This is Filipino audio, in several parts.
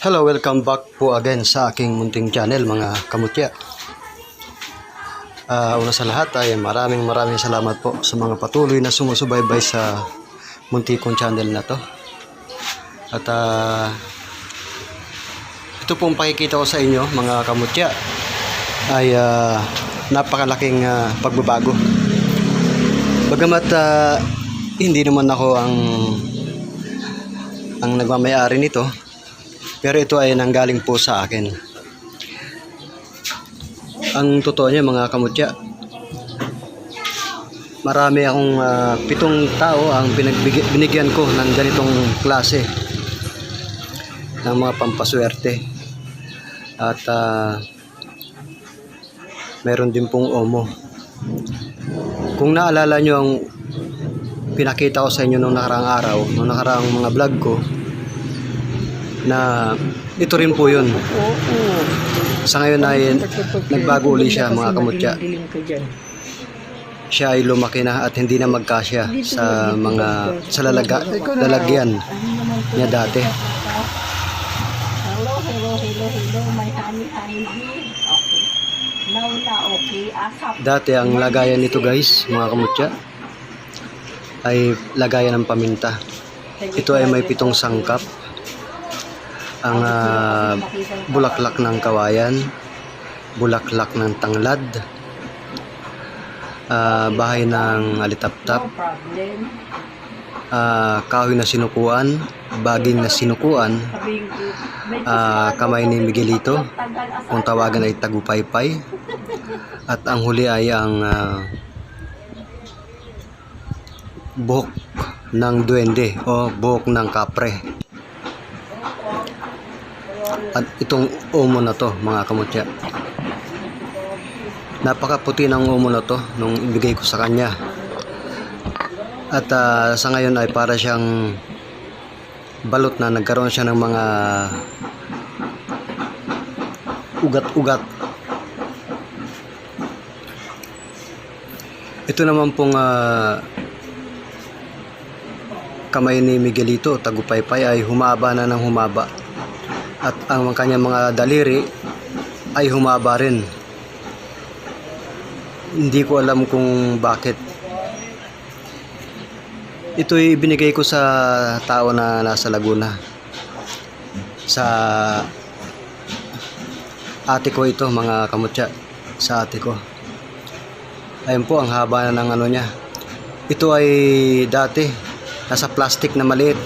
Hello, welcome back po again sa aking munting channel mga kamutya. Ah, una sa lahat ay maraming maraming salamat po sa mga patuloy na sumusubaybay sa munti kong channel na to. At ah, ito pong pakikita ko sa inyo mga kamutya ay ah, napakalaking ah, pagbabago. Bagamat ah, hindi naman ako ang ang nagmamayari nito pero ito ay nanggaling po sa akin. Ang totoo niya mga kamutya, marami akong ah, pitong tao ang binigyan ko ng ganitong klase ng mga pampaswerte. At ah, meron din pong omo. Kung naalala nyo ang pinakita ko sa inyo nung nakaraang araw, nung nakaraang mga vlog ko, na ito rin po yun. Oo. Sa ngayon ay nagbago uli siya mga kamutya. Siya ay lumaki na at hindi na magkasya sa mga sa lalaga, lalagyan niya dati. Hello, hello, hello, hello, my honey, honey. Okay. Now na, okay. Dati ang lagayan nito guys, mga kamutya, ay lagayan ng paminta. Ito ay may pitong sangkap. Ang ah, bulaklak ng kawayan, bulaklak ng tanglad, ah, bahay ng alitaptap, ah, kahoy na sinukuan, baging na sinukuan, ah, kamay ni Miguelito, kung tawagan ay tagupaypay, at ang huli ay ang ah, buhok ng duwende o buhok ng kapre. At itong umo na to mga kamutya. Napakaputi ng umo na to nung ibigay ko sa kanya. At ah, sa ngayon ay para siyang balot na nagkaroon siya ng mga ugat-ugat. Ito naman pong ah, kamay ni Miguelito, tagupaypay ay humaba na ng humaba. At ang kanyang mga daliri ay humaba rin. Hindi ko alam kung bakit. Ito'y binigay ko sa tao na nasa Laguna. Sa ate ko ito mga kamutya sa ate ko ayun po ang haba na ng ano niya ito ay dati nasa plastic na maliit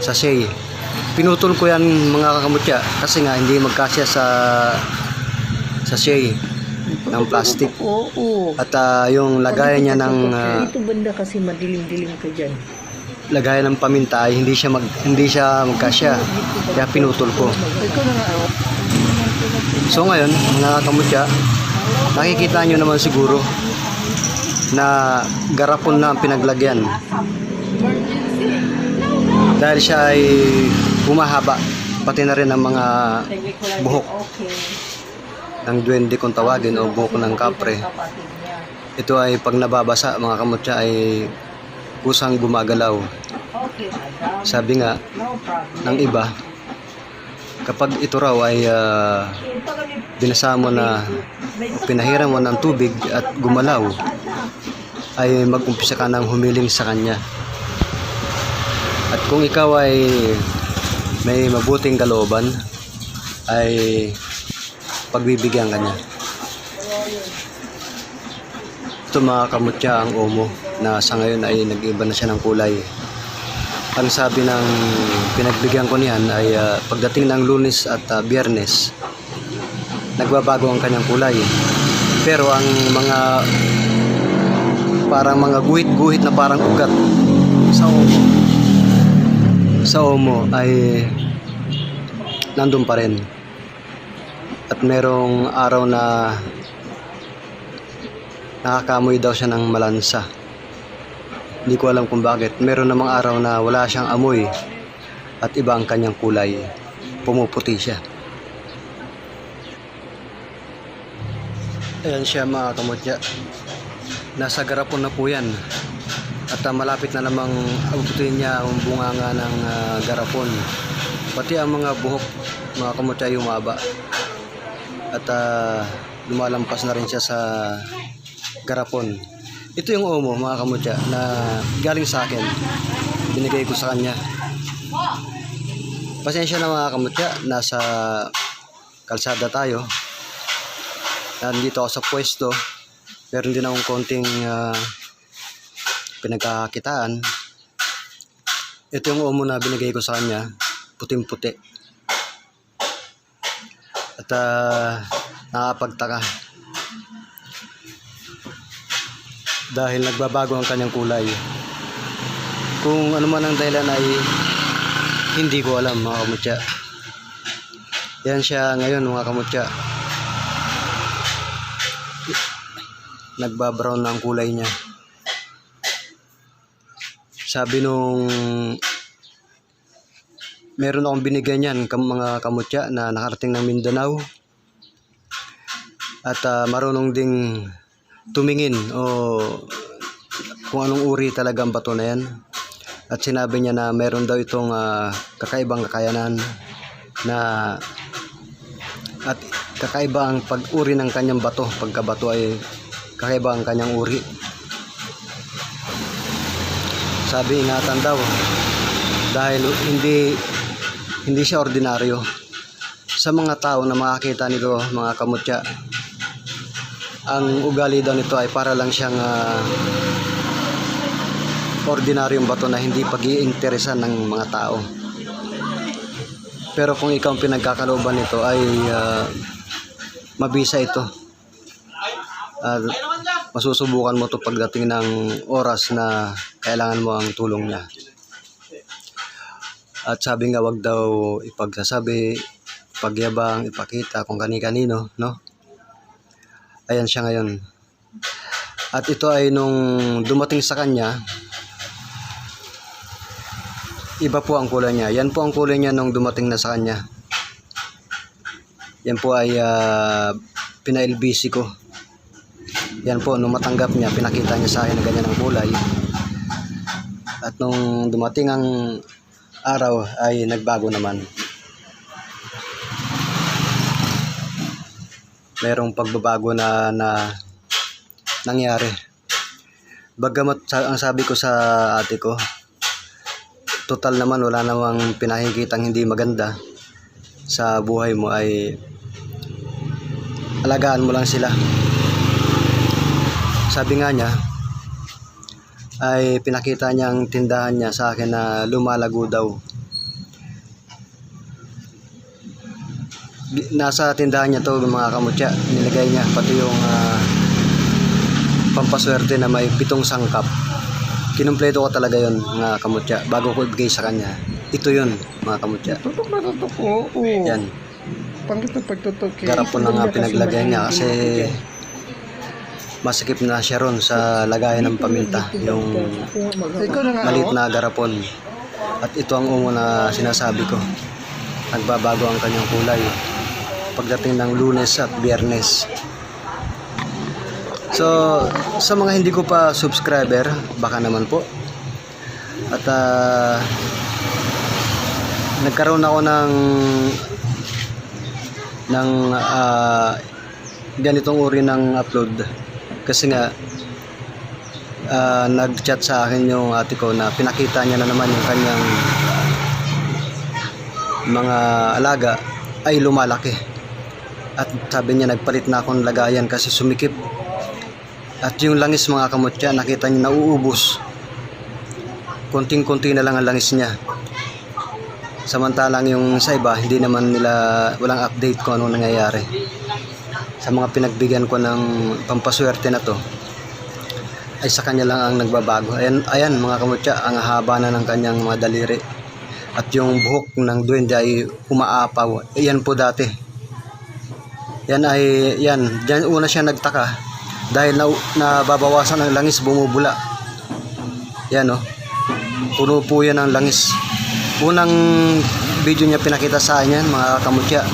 sa shay pinutol ko yan mga kamutya kasi nga hindi magkasya sa sa shay ng plastic Oo. at ah, yung lagayan niya ng ah, Ito banda kasi madilim-dilim ka dyan. lagayan ng paminta ay hindi siya mag hindi siya magkasya kaya pinutol ko oh. So ngayon, mga kamutya, nakikita nyo naman siguro na garapon na ang pinaglagyan. Dahil siya ay humahaba, pati na rin ang mga buhok ng duwende kung tawagin o buhok ng kapre. Ito ay pag nababasa mga kamutya ay kusang gumagalaw. Sabi nga ng iba, kapag ito raw ay ah, binasa mo na pinahiram mo ng tubig at gumalaw, ay mag-umpisa ka ng humiling sa kanya. At kung ikaw ay may mabuting kalooban, ay pagbibigyan ka niya. Ito mga kamutya ang omo na sa ngayon ay nag-iba na siya ng kulay. Ang sabi ng pinagbigyan ko niyan ay ah, pagdating ng lunes at ah, biyernes, nagbabago ang kanyang kulay. Pero ang mga parang mga guhit-guhit na parang ugat sa omo sa omo ay nandun pa rin. At merong araw na nakakamoy daw siya ng malansa. Hindi ko alam kung bakit. Meron namang araw na wala siyang amoy at iba ang kanyang kulay. Pumuputi siya. Ayan siya mga kamutya. Nasa garapon na po yan. At ah, malapit na namang abutin niya ang bunganga ng ah, garapon. Pati ang mga buhok mga kamutya ay umaba. At ah, lumalampas na rin siya sa garapon. Ito yung omo mga kamutya na galing sa akin. Binigay ko sa kanya. Pasensya na mga kamutya, nasa kalsada tayo. Nandito ako sa pwesto. Meron din akong konting ah, pinagkakakitaan. Ito yung omo na binigay ko sa kanya. Puting-puti. At ah, nakapagtaka. Dahil nagbabago ang kanyang kulay. Kung ano man ang dahilan ay hindi ko alam mga kamutya. Yan siya ngayon mga kamutya. Nagbabrown na ang kulay niya. Sabi nung meron akong binigyan yan kam mga kamutya na nakarating ng Mindanao. At ah, marunong ding tumingin o kung anong uri talaga ang bato na yan. At sinabi niya na meron daw itong ah, kakaibang kakayanan na at kakaiba ang pag-uri ng kanyang bato. Pagkabato ay kakaiba ang kanyang uri. Sabi ingatan daw dahil hindi hindi siya ordinaryo. Sa mga tao na makakita nito mga kamutya, ang ugali daw nito ay para lang siyang ah, ordinaryong bato na hindi pag-iinteresan ng mga tao. Pero kung ikaw ang pinagkakalooban nito ay ah, mabisa ito. At masusubukan mo to pagdating ng oras na kailangan mo ang tulong niya. At sabi nga wag daw ipagsasabi, pagyabang, ipakita kung kani-kanino, no? Ayan siya ngayon. At ito ay nung dumating sa kanya, iba po ang kulay niya. Yan po ang kulay niya nung dumating na sa kanya. Yan po ay uh, pina-LBC ko. Yan po, nung matanggap niya, pinakita niya sa akin na ganyan ang kulay. At nung dumating ang araw ay nagbago naman. Merong pagbabago na, na nangyari. Bagamat ang sabi ko sa ate ko, total naman wala namang pinakikitang hindi maganda sa buhay mo ay alagaan mo lang sila. Sabi nga niya, ay pinakita niya ang tindahan niya sa akin na lumalago daw. Nasa tindahan niya to mga kamutya, nilagay niya pati yung ah, pampaswerte na may pitong sangkap. Kinumpleto ko talaga yon mga kamutya bago ko ibigay sa kanya. Ito yun mga kamutya. Tutok na tutok ko. Yan. Pangit na pagtutok. eh. Garapon na nga pinaglagay niya kasi masikip na siya ron sa lagayan ng paminta. Yung Ikaw na garapon. At ito ang umo na sinasabi ko. Nagbabago ang kanyang kulay pagdating ng lunes at biyernes. So, sa mga hindi ko pa subscriber, baka naman po. At ah, nagkaroon ako ng ng ah, ganitong uri ng upload kasi nga ah, nag-chat sa akin yung ate ko na pinakita niya na naman yung kanyang mga alaga ay lumalaki. At sabi niya nagpalit na akong lagayan kasi sumikip. At yung langis mga kamutya nakita niya nauubos. Konting-konti na lang ang langis niya. Samantalang yung sa iba hindi naman nila walang update kung ano nangyayari sa mga pinagbigyan ko ng pampaswerte na to ay sa kanya lang ang nagbabago. Ayan, ayan mga kamutya ang haba na ng kanyang mga daliri. At yung buhok ng duwende ay umaapaw. Yan po dati. Yan ay yan diyan una siya nagtaka. Dahil na, nababawasan ng langis bumubula. Yan oh. Puno po yan ng langis. Unang video niya pinakita sa akin yan mga kamutya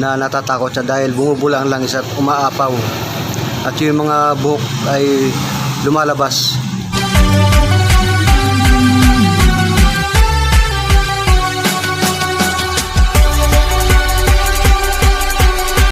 na natatakot siya dahil bumubula ang langis at umaapaw. At yung mga buhok ay lumalabas